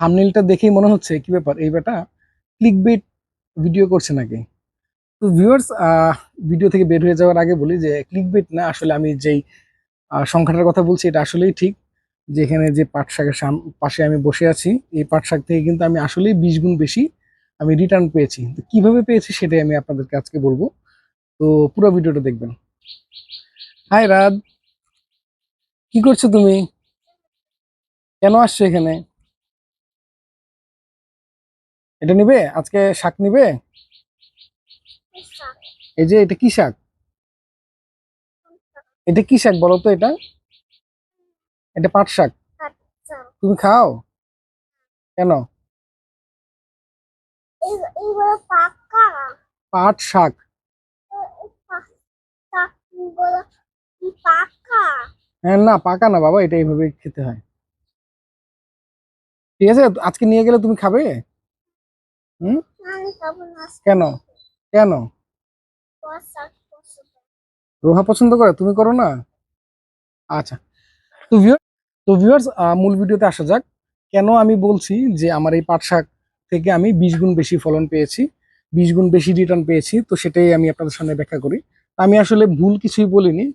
থাম্বনেলটা দেখেই মনে হচ্ছে, কি ব্যাপার? এই বেটা ক্লিক বেট ভিডিও করছে নাকি? তো ভিউয়ার্স ভিডিও থেকে বের হয়ে যাওয়ার আগে বলি যে ক্লিক বেট না, আসলে আমি যেই সংখ্যাটার কথা বলছি, এটা আসলেই ঠিক যেখানে যে পাট সাম- পাশে আমি বসে আছি, এই পাট শাক থেকে কিন্তু আমি আসলেই বিশ গুণ বেশি আমি রিটার্ন পেয়েছি। তো কীভাবে পেয়েছি সেটাই আমি আপনাদেরকে আজকে বলব। তো পুরো ভিডিওটা দেখবেন। হাই রাত কি করছ তুমি? কেন আসছো এখানে? এটা নিবে? আজকে শাক নিবে? এই যে, এটা কি শাক? এটা কি শাক বলো তো এটা? এটা পাট শাক। তুমি খাও? কেন? পাট শাক। হ্যাঁ না, পাকা না বাবা, এটা এইভাবে খেতে হয়। ঠিক আছে? আজকে নিয়ে গেলে তুমি খাবে? কেন? কেন? রোহা পছন্দ করে? তুমি করো না? আচ্ছা। তো তো ভিউয়ার্স মূল ভিডিওতে আসা যাক। কেন আমি বলছি যে আমার এই পাট শাক থেকে আমি বিশ গুণ বেশি ফলন পেয়েছি বিশ গুণ বেশি রিটার্ন পেয়েছি তো সেটাই আমি আপনাদের সামনে ব্যাখ্যা করি। আমি আসলে ভুল কিছুই বলিনি।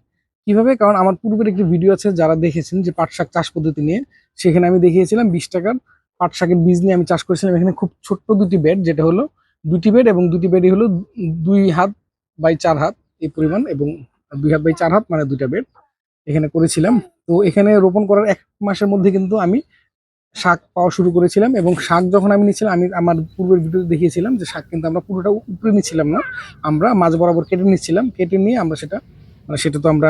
কীভাবে? কারণ আমার পূর্বের একটি ভিডিও আছে যারা দেখেছেন যে পাট শাক চাষ পদ্ধতি নিয়ে সেখানে আমি দেখিয়েছিলাম বিশ টাকার পাট শাকের বীজ নিয়ে আমি চাষ করেছিলাম। এখানে খুব ছোট্ট দুটি বেড, যেটা হলো দুটি বেড এবং দুটি বেডই হলো দুই হাত বাই চার হাত এই পরিমাণ এবং দুই হাত বাই চার হাত মানে দুইটা বেড এখানে করেছিলাম। তো এখানে রোপণ করার এক মাসের মধ্যে কিন্তু আমি শাক পাওয়া শুরু করেছিলাম এবং শাক যখন আমি নিয়েছিলাম, আমি আমার পূর্বের ভিডিওতে দেখিয়েছিলাম যে শাক কিন্তু আমরা পুরোটা উপরে নিচ্ছিলাম না, আমরা মাঝ বরাবর কেটে নিচ্ছিলাম। কেটে নিয়ে আমরা সেটা মানে সেটা তো আমরা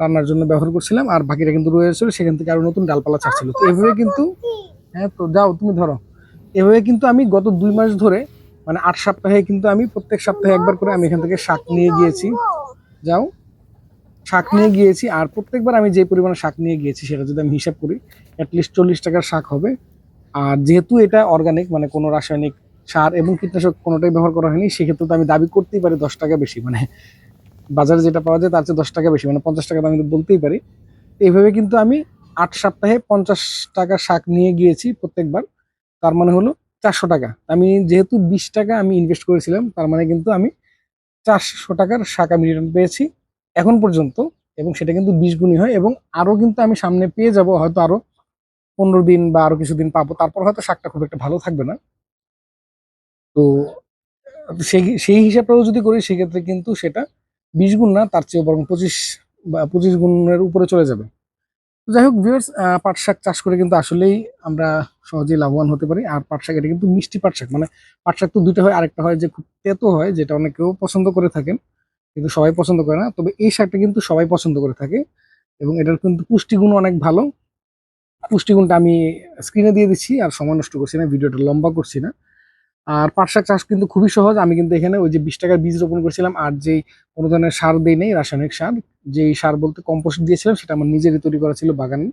রান্নার জন্য ব্যবহার করছিলাম আর বাকিটা কিন্তু রয়েছিল সেখান থেকে আরও নতুন ডালপালা ছাড়ছিল। তো এভাবে কিন্তু হ্যাঁ তো যাও, তুমি ধরো। এভাবে কিন্তু আমি গত দুই মাস ধরে মানে আট সপ্তাহে কিন্তু আমি প্রত্যেক সপ্তাহে একবার করে আমি এখান থেকে শাক নিয়ে গিয়েছি। যাও, শাক নিয়ে গিয়েছি, আর প্রত্যেকবার আমি যে পরিমাণে শাক নিয়ে গিয়েছি, সেটা যদি আমি হিসাব করি অ্যাটলিস্ট চল্লিশ টাকার শাক হবে। আর যেহেতু এটা অর্গানিক মানে কোনো রাসায়নিক সার এবং কীটনাশক কোনোটাই ব্যবহার করা হয়নি, সেক্ষেত্রে তো আমি দাবি করতেই পারি দশ টাকা বেশি। মানে বাজারে যেটা পাওয়া যায়, তার চেয়ে দশ টাকা বেশি। মানে পঞ্চাশ টাকা তো আমি বলতেই পারি। এইভাবে কিন্তু আমি আট সপ্তাহে পঞ্চাশ টাকা শাক নিয়ে গিয়েছি প্রত্যেকবার। তার মানে হলো চারশো টাকা। আমি যেহেতু বিশ টাকা আমি ইনভেস্ট করেছিলাম, তার মানে কিন্তু আমি চারশো টাকার শাক আমি রিটার্ন পেয়েছি এখন পর্যন্ত এবং সেটা কিন্তু বিশ গুণই হয় এবং আরও কিন্তু আমি সামনে পেয়ে যাব, হয়তো আরও পনেরো দিন বা আরও কিছুদিন পাবো। তারপর হয়তো শাকটা খুব একটা ভালো থাকবে না। তো সেই সেই হিসাবটাও যদি করি, সেক্ষেত্রে কিন্তু সেটা বিশ গুণ না, তার চেয়ে বরং পঁচিশ বা পঁচিশ গুণের উপরে চলে যাবে। যাই হোক ভিউয়ার্স পাট শাক চাষ করে কিন্তু আসলেই আমরা সহজেই লাভবান হতে পারি। আর পাট শাক, এটা কিন্তু মিষ্টি পাট শাক। মানে পাট শাক তো দুইটা হয়, আরেকটা হয় যে খুব তেতো হয়, যেটা অনেকেও পছন্দ করে থাকেন, কিন্তু সবাই পছন্দ করে না। তবে এই শাকটা কিন্তু সবাই পছন্দ করে থাকে এবং এটার কিন্তু পুষ্টিগুণ অনেক ভালো। পুষ্টিগুণটা আমি স্ক্রিনে দিয়ে দিচ্ছি, আর সময় নষ্ট করছি না, ভিডিওটা লম্বা করছি না। আর পাট শাক চাষ কিন্তু খুবই সহজ। আমি কিন্তু এখানে ওই যে বিশ টাকার বীজ রোপণ করেছিলাম, আর যেই কোনো ধরনের সার দেই নেই, রাসায়নিক সার যেই সার বলতে কম্পোস্ট দিয়েছিলাম, সেটা আমার নিজেরই তৈরি করা ছিল বাগানে।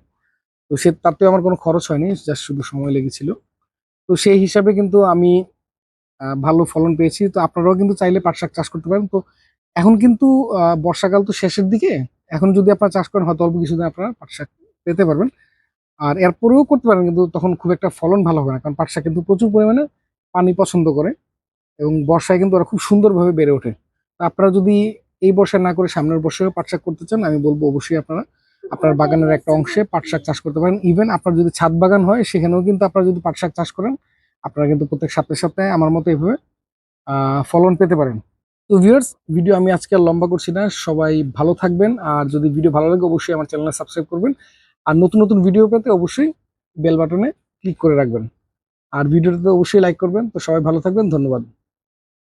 তো সে তাতেও আমার কোনো খরচ হয়নি জাস্ট শুধু সময় লেগেছিল। তো সেই হিসাবে কিন্তু আমি ভালো ফলন পেয়েছি। তো আপনারাও কিন্তু চাইলে পাট শাক চাষ করতে পারেন। তো এখন কিন্তু বর্ষাকাল তো শেষের দিকে। এখন যদি আপনারা চাষ করেন, হয়তো অল্প কিছুদিন আপনারা পাট শাক পেতে পারবেন। আর এরপরেও করতে পারেন, কিন্তু তখন খুব একটা ফলন ভালো হবে না। কারণ পাট শাক কিন্তু প্রচুর পরিমাণে পানি পছন্দ করে এবং বর্ষায় কিন্তু ওরা খুব সুন্দরভাবে বেড়ে ওঠে। তো আপনারা যদি এই বর্ষায় না করে সামনের বর্ষায় পাট শাক করতে চান আমি বলব অবশ্যই আপনারা আপনার বাগানের একটা অংশে পাট শাক চাষ করতে পারেন। ইভেন আপনার যদি ছাদ বাগান হয় সেখানেও কিন্তু আপনারা যদি পাট শাক চাষ করেন আপনারা কিন্তু প্রত্যেক সপ্তাহে সপ্তাহে আমার মতো এইভাবে আহ, ফলন পেতে পারেন। তো ভিউয়ার্স ভিডিও আমি আজকে আর লম্বা করছি না সবাই ভালো থাকবেন আর যদি ভিডিও ভালো লাগে অবশ্যই আমার চ্যানেলে সাবস্ক্রাইব করবেন। আর নতুন নতুন ভিডিও পেতে অবশ্যই বেল বাটনে ক্লিক করে রাখবেন। আর ভিডিওটাতে অবশ্যই লাইক করবেন। তো সবাই ভালো থাকবেন ধন্যবাদ।